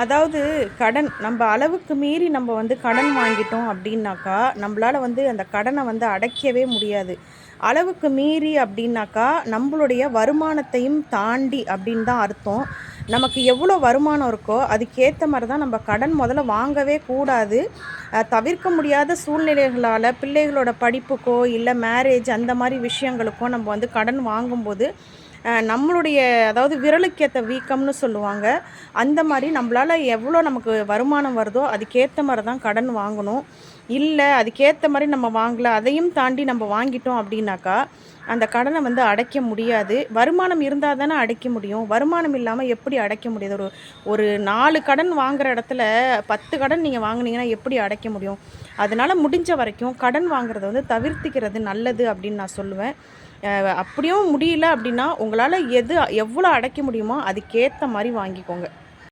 அதாவது கடன் நம்ம அளவுக்கு மீறி நம்ம வந்து கடன் வாங்கிட்டோம் அப்படின்னாக்கா நம்மளால் வந்து அந்த கடனை வந்து அடைக்கவே முடியாது. அளவுக்கு மீறி அப்படின்னாக்கா நம்மளுடைய வருமானத்தையும் தாண்டி அப்படின்னு தான் அர்த்தம். நமக்கு எவ்வளோ வருமானம் இருக்கோ அதுக்கேற்ற மாதிரி தான் நம்ம கடன் முதல்ல வாங்கவே கூடாது. தவிர்க்க முடியாத சூழ்நிலைகளால் பிள்ளைகளோட படிப்புக்கோ இல்லை மேரேஜ் அந்த மாதிரி விஷயங்களுக்கோ நம்ம வந்து கடன் வாங்கும்போது நம்மளுடைய அதாவது விரலுக்கேற்ற வீக்கம்னு சொல்லுவாங்க. அந்த மாதிரி நம்மளால் எவ்வளோ நமக்கு வருமானம் வருதோ அதுக்கேற்ற மாதிரி தான் கடன் வாங்கணும். இல்லை அதுக்கேற்ற மாதிரி நம்ம வாங்கலை அதையும் தாண்டி நம்ம வாங்கிட்டோம் அப்படின்னாக்கா அந்த கடனை வந்து அடைக்க முடியாது. வருமானம் இருந்தால் தானே அடைக்க முடியும். வருமானம் இல்லாமல் எப்படி அடைக்க முடியாது? ஒரு ஒரு நாலு கடன் வாங்குற இடத்துல பத்து கடன் நீங்கள் வாங்கினீங்கன்னா எப்படி அடைக்க முடியும்? அதனால் முடிஞ்ச வரைக்கும் கடன் வாங்குறத வந்து தவிர்த்துக்கிறது நல்லது அப்படின்னு நான் சொல்லுவேன். அப்படியும் முடியல அப்படின்னா உங்களால் எது எவ்வளோ அடைக்க முடியுமோ அதுக்கேற்ற மாதிரி வாங்கிக்கோங்க.